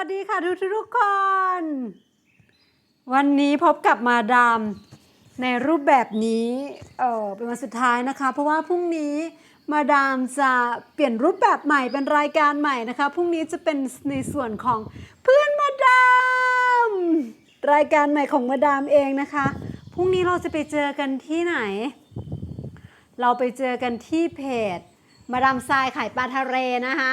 วัสดีค่ะทุกทุกๆคน วันนี้พบกับมาดามในรูปแบบนี้เออเป็นวันสุดท้ายนะคะ เพราะว่าพรุ่งนี้มาดามจะเปลี่ยนรูปแบบใหม่เป็นรายการใหม่นะคะพรุ่งนี้จะเป็นในส่วนของเพื่อนมาดาม รายการใหม่ของมาดามเองนะคะพรุ่งนี้เราจะไปเจอกันที่ไหน เราไปเจอกันที่เพจ มาดามทรายขายปลาทะเลนะคะ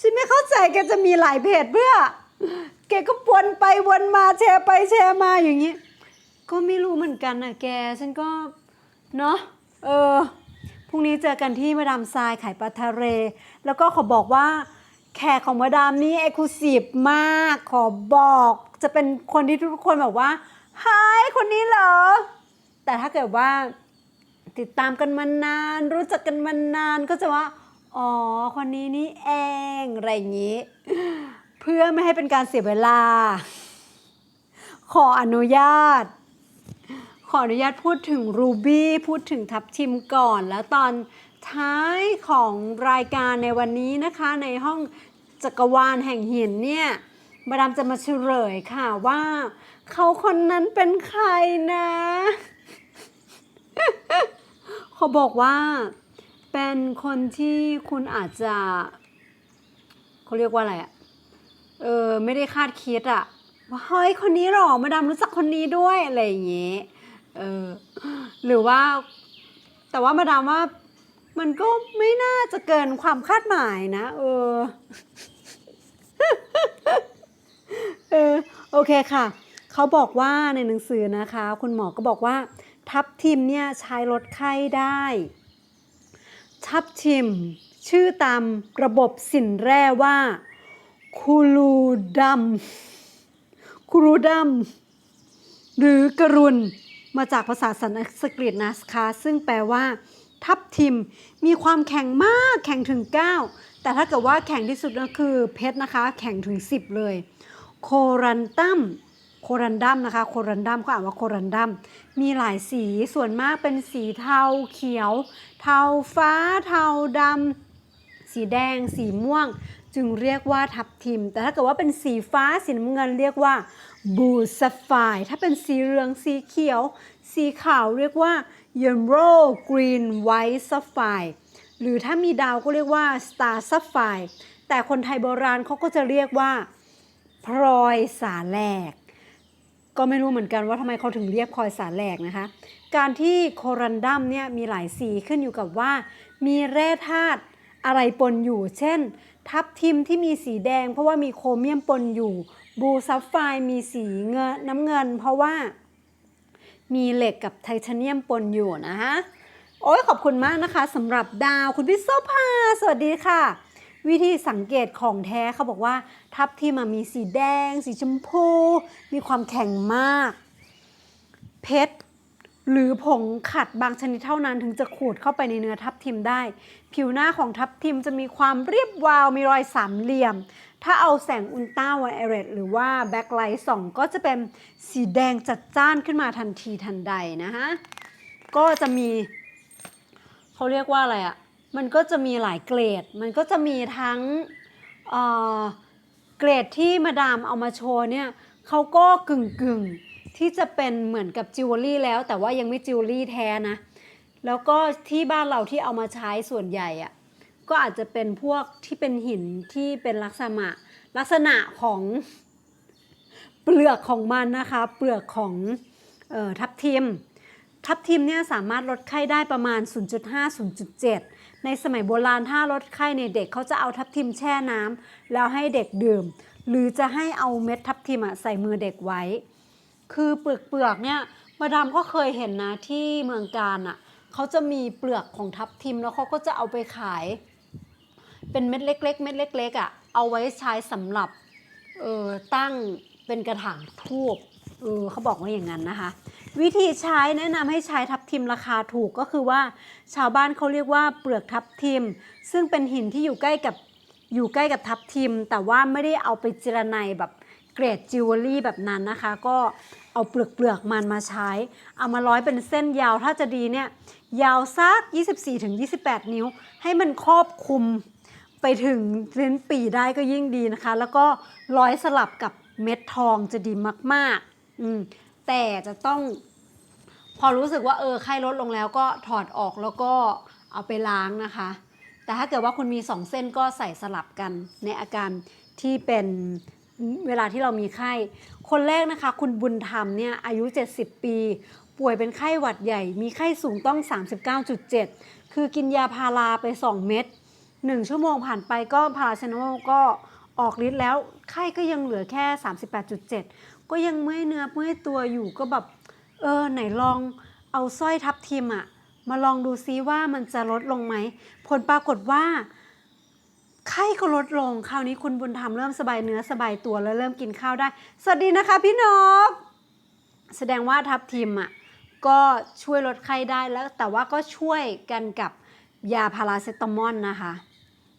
ฉันไม่เข้าใจแกจะมีหลายเพจเพื่อ แกก็วนไปวนมาแชร์ไปแชร์มาอย่างนี้ ก็ไม่รู้เหมือนกันนะแก ฉันก็ เนาะเออพรุ่งนี้เจอกันที่มาดามทรายขายปลาทะเลแล้วก็ขอบอกว่าแขกของมาดามนี่เอกลูซีฟมาก ขอบอกจะเป็นคนที่ทุกคนแบบว่าไฮคนนี้เหรอ แต่ถ้าเกิดว่าติดตามกันมานาน รู้จักกันมานานก็จะว่า อ๋อ คนนี้นี่เอง อะไรอย่างนี้ เพื่อไม่ให้เป็นการเสียเวลา ขออนุญาต ขออนุญาตพูดถึงรูบี้พูดถึงทับทิมก่อน แล้วตอนท้ายของรายการในวันนี้นะคะ ในห้องจักรวาลแห่งหินเนี่ยมาดามจะมาเฉลยค่ะว่า เขาคนนั้นเป็นใครนะ เขาบอกว่า เป็นคนที่คุณอาจจะเขาเรียกว่าอะไรอะเออไม่ได้คาดคิดอะว่าเฮ้ยคนนี้หรอมาดามรู้จักคนนี้ด้วยอะไรอย่างเงี้ยเออหรือว่า แต่ว่ามาดามว่ามันก็ไม่น่าจะเกินความคาดหมายนะ เออ เออ โอเคค่ะ เขาบอกว่าในหนังสือนะคะ คุณหมอก็บอกว่า ทับทิมเนี่ยใช้ลดไข้ได้ ทับทิม ชื่อตามระบบสินแร่ว่า คูลูดัมคูลูดัมหรือกรุณ มาจากภาษาสันสกฤตนะคะซึ่งแปลว่า ทับทิมมีความแข็งมากแข็งถึง 9 แต่ถ้าเกิดว่าแข็งที่สุดก็คือเพชรนะคะ แข็งถึง 10 เลย โครันตัม โครันดัมนะคะ โครันดัมก็อ่านว่าโครันดัม มีหลายสีส่วนมากเป็นสีเทาเขียว เทาฟ้าเทาดำสีแดง สีม่วง จึงเรียกว่าทับทิม แต่ถ้าเกิดว่าเป็นสีฟ้าสีน้ำเงินเรียกว่าบูสไฟถ้าเป็นสีเหลืองสีเขียว สีขาวเรียกว่า yellow green white sapphire หรือถ้ามีดาวก็เรียกว่า star sapphire แต่คนไทยโบราณเขาก็จะเรียกว่าพลอยสาแหลก ก็ไม่รู้เหมือนกันว่าทำไมเขาถึงเรียกพลอยสารแหลกนะคะ การที่โครันดัมเนี่ยมีหลายสีขึ้นอยู่กับว่า มีแร่ธาตุอะไรปนอยู่ เช่น ทับทิมที่มีสีแดง เพราะว่ามีโครเมียมปนอยู่ บูซัฟไฟมีสีเงินน้ำเงิน เพราะว่ามีเหล็กกับไทเทเนียมปนอยู่นะคะโอ้ยขอบคุณมากนะคะสำหรับดาวคุณพิโซภาสวัสดีค่ะ วิธีสังเกตของแท้เขาบอกว่า ทับทิมอะมีสีแดง สีชมพู มีความแข็งมาก เพชรหรือผงขัดบางชนิดเท่านั้นถึงจะขูดเข้าไปในเนื้อทับทิมได้ ผิวหน้าของทับทิมจะมีความเรียบวาวมีรอยสามเหลี่ยม ถ้าเอาแสงอุลตราไวโอเลตหรือว่าแบ็คไลท์ส่องก็จะเป็นสีแดงจัดจ้านขึ้นมาทันทีทันใดนะคะก็จะมีเขาเรียกว่าอะไรอะ มันก็จะมีหลายเกรด มันก็จะมีทั้งเเกรดที่มาดามเอามาโชว์เนี่ยเขาก็กึ่งกึ่งๆที่จะเป็นเหมือนกับจิวเวลรี่แล้ว แต่ว่ายังไม่จิวเวลรี่แท้นะ แล้วก็ที่บ้านเราที่เอามาใช้ส่วนใหญ่อะก็อาจจะเป็นพวกที่เป็นหินที่เป็นลักษณะลักษณะของเปลือกของมันนะคะ เปลือกของออทับทิม ทับทิมเนี่ยสามารถลดไข้ได้ประมาณ 0.5-0.7 ในสมัยโบราณถ้าลดไข้ในเด็กเขาจะเอาทับทิมแช่น้ำแล้วให้เด็กดื่ม หรือจะให้เอาเม็ดทับทิมใส่มือเด็กไว้ คือเปลือกเปลือกเนี่ยมาดามก็เคยเห็นนะที่เมืองการอะเขาจะมีเปลือกของทับทิมแล้วเขาก็จะเอาไปขาย เป็นเม็ดเล็ก ๆ เม็ดเล็กๆอะเอาไว้ใช้สำหรับเออตั้งเป็นกระถางทูบเออเขาบอกว่าอย่างนั้นนะคะ วิธีใช้แนะนำให้ใช้ทับทิมราคาถูกก็คือว่า ชาวบ้านเขาเรียกว่าเปลือกทับทิม ซึ่งเป็นหินที่อยู่ใกล้กับอยู่ใกล้กับทับทิม แต่ว่าไม่ได้เอาไปเจรไนแบบเกรดจิวเวลรี่แบบนั้นนะคะ ก็เอาเปลือกเปลือกมันมาใช้ เอามาร้อยเป็นเส้นยาวถ้าจะดีเนี่ยยาวสัก 24-28 นิ้ว ให้มันครอบคลุมไปถึงลิ้นปีได้ก็ยิ่งดีนะคะ แล้วก็ร้อยสลับกับเม็ดทองจะดีมากๆอืม แต่จะต้อง พอรู้สึกว่าเออไข้ลดลงแล้วก็ถอดออกแล้วก็เอาไปล้างนะคะ แต่ถ้าเกิดว่าคุณมีสองเส้นก็ใส่สลับกันในอาการที่เป็นเวลาที่เรามีไข้ คนแรกนะคะ คุณบุญธรรมเนี่ยอายุ 70 ปี ป่วยเป็นไข้หวัดใหญ่ มีไข้สูงต้อง 39.7 คือกินยาพาราไป 2 เม็ด1 ชั่วโมงผ่านไปก็พาราเซตามอลก็ออกฤทธิ์แล้วไข้ก็ยังเหลือแค่ 38.7 ก็ยังเมื่อยเนื้อเมื่อยตัวอยู่ก็แบบ เออไหนลองเอาสร้อยทับทิมอะมาลองดูซิว่ามันจะลดลงไหม ผลปรากฏว่า ไข้ก็ลดลง คราวนี้คุณบุญธรรมเริ่มสบายเนื้อสบายตัวแล้วเริ่มกินข้าวได้ สวัสดีนะคะพี่นกแสดงว่าทับทิมอะก็ช่วยลดไข้ได้แล้ว แต่ว่าก็ช่วยกันกับยาพาราเซตามอลนะคะ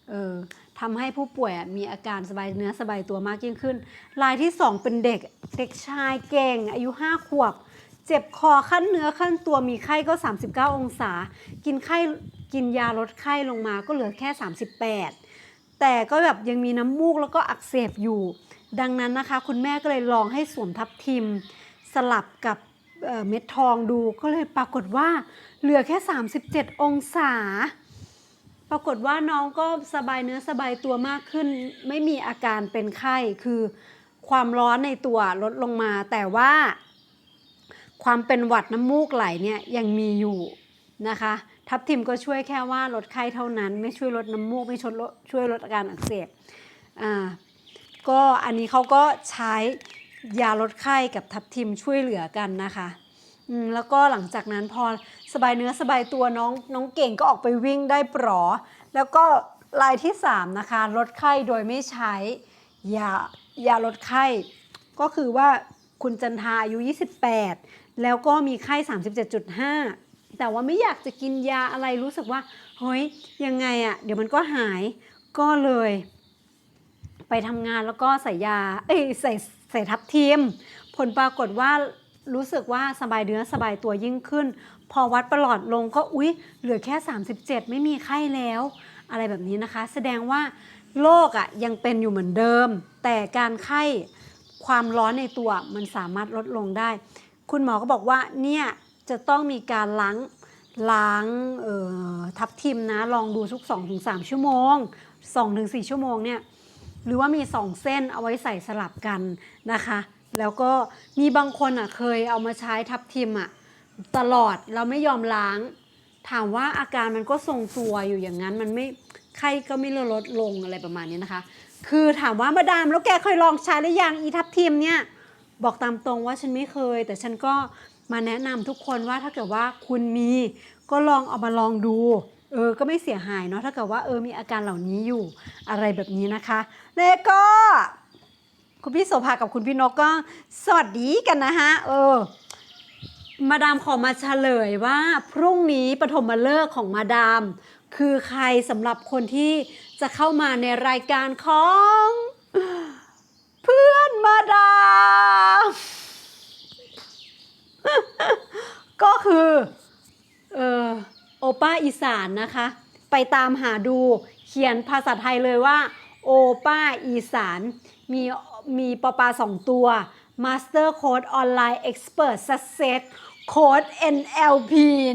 เออ ทำให้ผู้ป่วยมีอาการสบายเนื้อสบายตัวมากยิ่งขึ้น รายที่ 2 เป็นเด็กเด็กชายเก่ง อายุ 5 ขวบ เจ็บคอขั้นเนื้อขั้นตัวมีไข้ก็ 39 องศา กินไข้กินยาลดไข้ลงมาก็เหลือแค่ 38 แต่ก็แบบยังมีน้ำมูกแล้วก็อักเสบอยู่ ดังนั้นนะคะ คุณแม่ก็เลยลองให้สวมทับทิม สลับกับเเม็ดทองดูก็เลยปรากฏว่าเหลือแค่ 37 องศา ปรากฏว่าน้องก็สบายเนื้อสบายตัวมากขึ้น ไม่มีอาการเป็นไข้คือความร้อนในตัวลดลงมา แต่ว่า ความเป็นหวัดน้ำมูกไหลเนี่ยยังมีอยู่นะคะ ทับทิมก็ช่วยแค่ว่าลดไข้เท่านั้น ไม่ช่วยลดน้ำมูกไม่ช่วยลดช่วยลดอาการอักเสบอ่าก็อันนี้เขาก็ใช้ยาลดไข้กับทับทิมช่วยเหลือกันนะคะ อืมแล้วก็หลังจากนั้นพอสบายเนื้อสบายตัวน้องน้องเก่งก็ออกไปวิ่งได้ปลอแล้วก็รายที่ 3 นะคะ ลดไข้โดยไม่ใช้ยายาลดไข้ ก็คือว่าคุณจันทาอายุ 28 แล้วก็มีไข้ 37.5 แต่ว่าไม่อยากจะกินยาอะไรรู้สึกว่า เฮ้ย ยังไงอะเดี๋ยวมันก็หายก็เลย ไปทำงานแล้วก็ใส่ยา เอ้ยใส่ใส่ทับทิมผลปรากฏว่า รู้สึกว่าสบายเนื้อสบายตัวยิ่งขึ้น พอวัดประหลอดลงก็อุ๊ย เหลือแค่ 37 ไม่มีไข้แล้ว อะไรแบบนี้นะคะ แสดงว่าโรคอะยังเป็นอยู่เหมือนเดิม แต่การไข้ความร้อนในตัวมันสามารถลดลงได้ คุณหมอก็บอกว่าเนี่ยจะต้องมีการล้างล้างออทับทิมนะ ลองดูทุก 2-3 ชั่วโมง 2-4 ชั่วโมงเนี่ยหรือว่ามี 2 เส้นเอาไว้ใส่สลับกันนะคะ แล้วก็มีบางคนอะเคยเอามาใช้ทับทิมอะตลอดเราไม่ยอมล้าง ถามว่าอาการมันก็ทรงตัวอยู่อย่างนั้นมันไม่ไข้ก็ไม่ลดลงอะไรประมาณนี้นะคะ คือถามว่ามาดามแล้วแกเคยลองใช้หรือยังอีทับทิมเนี่ยบอกตามตรงว่าฉันไม่เคย แต่ฉันก็มาแนะนำทุกคนว่าถ้าเกิดว่าคุณมีก็ลองเอามาลองดูเออก็ไม่เสียหายเนาะถ้าเกิดว่าเออมีอาการเหล่านี้อยู่อะไรแบบนี้นะคะแล้วก็ คุณพี่โสภากับคุณพี่นกก็สวัสดีกันนะฮะเออ มาดามขอมาเฉลยว่าพรุ่งนี้ปฐมฤกษ์ของมาดาม คือใครสำหรับคนที่จะเข้ามาในรายการของ เพื่อนมาดาม ก็คือเออโอป้าอีสานนะคะ ไปตามหาดูเขียนภาษาไทยเลยว่า โอป้าอีสาน มีมีปอปาสองตัว Master Code Online Expert Success Code NLP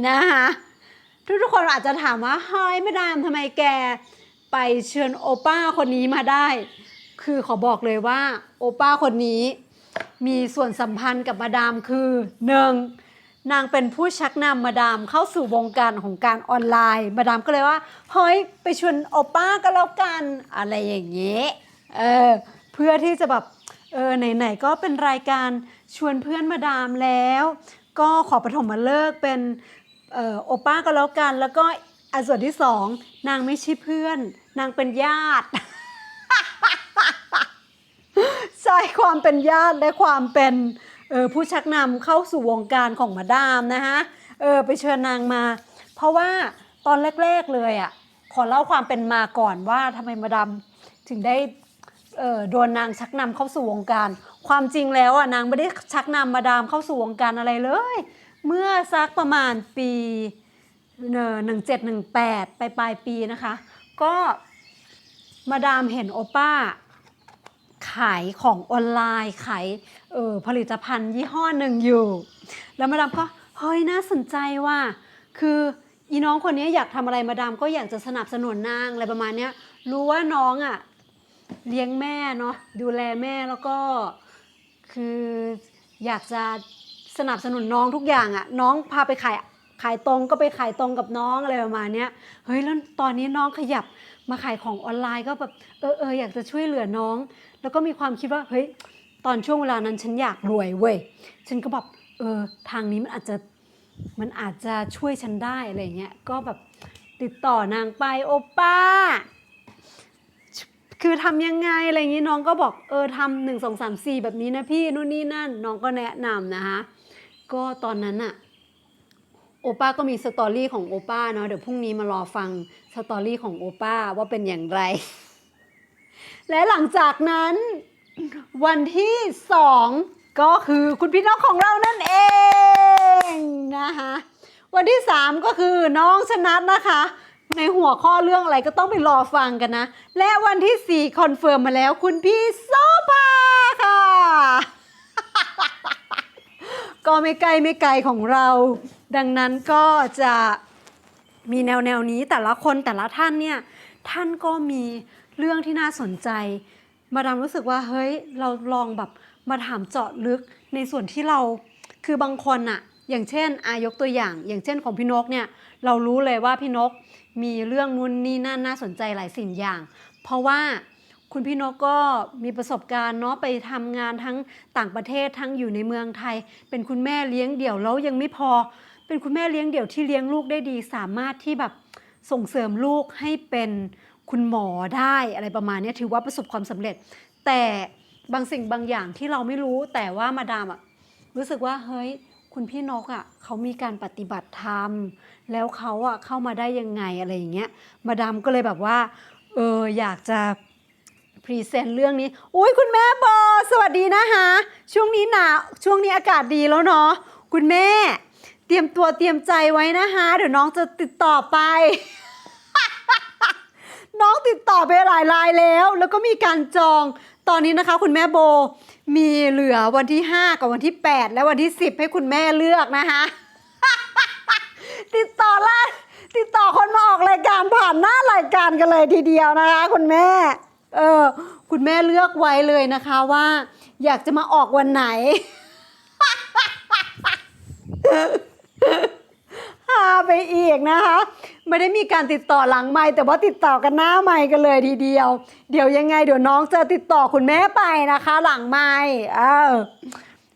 นะคะทุกทุกคนอาจจะถามว่าเฮ้ยไม่ดามทำไมแกไปเชิญโอป้าคนนี้มาได้ คือขอบอกเลยว่าโอป้าคนนี้มีส่วนสัมพันธ์กับมาดามคือหนึ่ง นางเป็นผู้ชักนำมาดามเข้าสู่วงการของการออนไลน์ มาดามก็เลยว่า เฮ้ย ไปชวนโอป้าก็แล้วกัน อะไรอย่างเงี้ยเออเพื่อที่จะแบบเออไหนๆก็เป็นรายการชวนเพื่อนมาดามแล้ว ก็ขอปฐมมาเลิกเป็นเออโอป้าก็แล้วกัน แล้วก็อันส่วนที่สองนางไม่ใช่เพื่อน นางเป็นญาติใช่ความเป็นญาติและความเป็น เออผู้ชักนำเข้าสู่วงการของมาดามนะฮะเออไปเชิญนางมา เพราะว่าตอนแรกๆเลยอะ่ะขอเล่าความเป็นมาก่อนว่าทำไมมาดามถึงได้เออโดนนางชักนำเข้าสู่วงการ ความจริงแล้วอะนางไม่ได้ชักนำมาดามเข้าสู่วงการอะไรเลย เมื่อสักประมาณปีหนึ่งเจ็ดหนึ่งแปดปลายปลายปีนะคะ ก็มาดามเห็นโอป้าขายของออนไลน์ขาย เออผลิตภัณฑ์ยี่ห้อหนึ่งอยู่ แล้วมาดามก็เฮ้ยน่าสนใจว่าคืออีน้องคนนี้อยากทำอะไรมาดามก็อยากจะสนับสนุนนางอะไรประมาณเนี้ยรู้ว่าน้องอะ่ะเลี้ยงแม่เนาะดูแลแม่แล้วก็คืออยากจะสนับสนุนน้องทุกอย่างอะ่ะน้องพาไปขายขายตรงก็ไปขายตรงกับน้องอะไรประมาณเนี้ยเฮ้ยแล้วตอนนี้น้องขยับมาขายของออนไลน์ก็แบบเออเอออยากจะช่วยเหลือน้อง แล้วก็มีความคิดว่าเฮ้ย ตอนช่วงเวลานั้นฉันอยากรวยเว้ย ฉันก็แบบเออทางนี้มันอาจจะมันอาจจะช่วยฉันได้อะไรเงี้ย ก็แบบติดต่อนางไปโอป้า คือทำยังไงอะไรอย่างงี้น้องก็บอกเออทำหนึ่งสองสามสี่แบบนี้นะพี่นู่นนี่นั่น น้องก็แนะนำนะคะ ก็ตอนนั้นอะโอป้าก็มีสตอรี่ของโอป้าเนาะเดี๋ยวพรุ่งนี้มารอฟังสตอรี่ของโอป้าว่าเป็นอย่างไร และหลังจากนั้น วันที่สองก็คือคุณพี่น้องของเรานั่นเองนะคะวันที่สามก็คือน้องชนัดนะคะ ในหัวข้อเรื่องอะไรก็ต้องไปรอฟังกันนะ และวันที่สี่คอนเฟิร์มมาแล้วคุณพี่โซภาค่ะ ก็ไม่ไกลไม่ไกลของเรา ดังนั้นก็จะมีแนวแนวนี้แต่ละคนแต่ละท่านเนี่ย ท่านก็มีเรื่องที่น่าสนใจ มาดามรู้สึกว่าเฮ้ยเราลองแบบมาถามเจาะลึกในส่วนที่เราคือบางคนอะอย่างเช่นอายกตัวอย่าง อย่างเช่นของพี่นกเนี่ยเรารู้เลยว่าพี่นกมีเรื่องนู่นนี่นั่นน่าสนใจหลายสิ่งอย่าง เพราะว่าคุณพี่นกก็มีประสบการณ์เนาะไปทำงานทั้งต่างประเทศทั้งอยู่ในเมืองไทย เป็นคุณแม่เลี้ยงเดี่ยวแล้วยังไม่พอ เป็นคุณแม่เลี้ยงเดี่ยวที่เลี้ยงลูกได้ดี สามารถที่แบบส่งเสริมลูกให้เป็น คุณหมอได้อะไรประมาณนี้ถือว่าประสบความสำเร็จ แต่บางสิ่งบางอย่างที่เราไม่รู้แต่ว่ามาดามอะรู้สึกว่าเฮ้ยคุณพี่นกอะเขามีการปฏิบัติธรรม แล้วเขาอะเข้ามาได้ยังไงอะไรอย่างเงี้ยมาดามก็เลยแบบว่าเอออยากจะพรีเซนต์เรื่องนี้อุ้ยคุณแม่โบสวัสดีนะคะช่วงนี้หนาวช่วงนี้อากาศดีแล้วเนาะคุณแม่ เตรียมตัวเตรียมใจไว้นะคะเดี๋ยวน้องจะติดต่อไป น้องติดต่อไปหลายรายแล้ว แล้วก็มีการจองตอนนี้นะคะ คุณแม่โบมีเหลือวันที่ 5 กับวันที่ 8 และวันที่ 10 ให้คุณแม่เลือกนะคะ ติดต่อละติดต่อคนมาออกรายการผ่านหน้ารายการกันเลยทีเดียวนะคะ คุณแม่ เออคุณแม่เลือกไว้เลยนะคะว่า อยากจะมาออกวันไหนาไปอีกนะคะ ไม่ได้มีการติดต่อหลังไม่แต่ว่าติดต่อกันหน้าไม่กันเลยทีเดียว เดี๋ยวยังไงเดี๋ยวน้องจะติดต่อคุณแม่ไปนะคะ หลังไม่เออ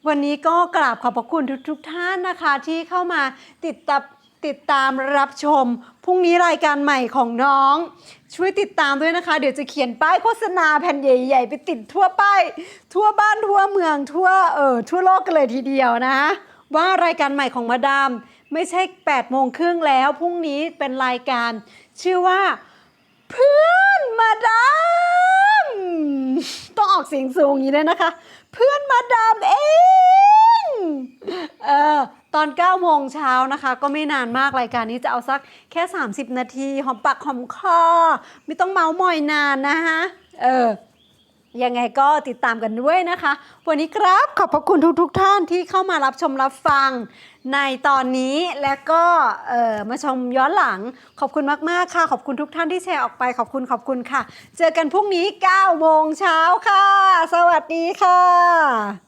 วันนี้ก็กราบขอบพระคุณทุกทท่านนะคะ ที่เข้ามาติดตามติดตามรับชม พรุ่งนี้รายการใหม่ของน้อง ช่วยติดตามด้วยนะคะ เดี๋ยวจะเขียนป้ายโฆษณาแผ่นใหญ่ ๆ ไปติดทั่วป้ายทั่วบ้านทั่วเมืองทั่วเออทั่วโลกกันเลยทีเดียวนะ ว่ารายการใหม่ของมาดาม ไม่ใช่8โมงครึ่งแล้ว พรุ่งนี้เป็นรายการ ชื่อว่า เพื่อนมาดามต้องออกเสียงสูงอย่างนี้เลยนะคะ เพื่อนมาดามเองเออตอน9โมงเช้านะคะ ก็ไม่นานมากรายการนี้จะเอาสักแค่ 30 นาทีหอมปากหอมคอ ไม่ต้องเมาส์มอยนานนะคะเออ ยังไงก็ติดตามกันด้วยนะคะ วันนี้ครับขอบพระคุณทุกๆทท่านที่เข้ามารับชมรับฟังในตอนนี้และก็มาชมย้อนหลัง ขอบคุณมากๆค่ะ ขอบคุณทุกท่านที่แชร์ออกไปขอบคุณขอบคุณค่ะ เจอกันพรุ่งนี้9โมงเช้าค่ะ สวัสดีค่ะ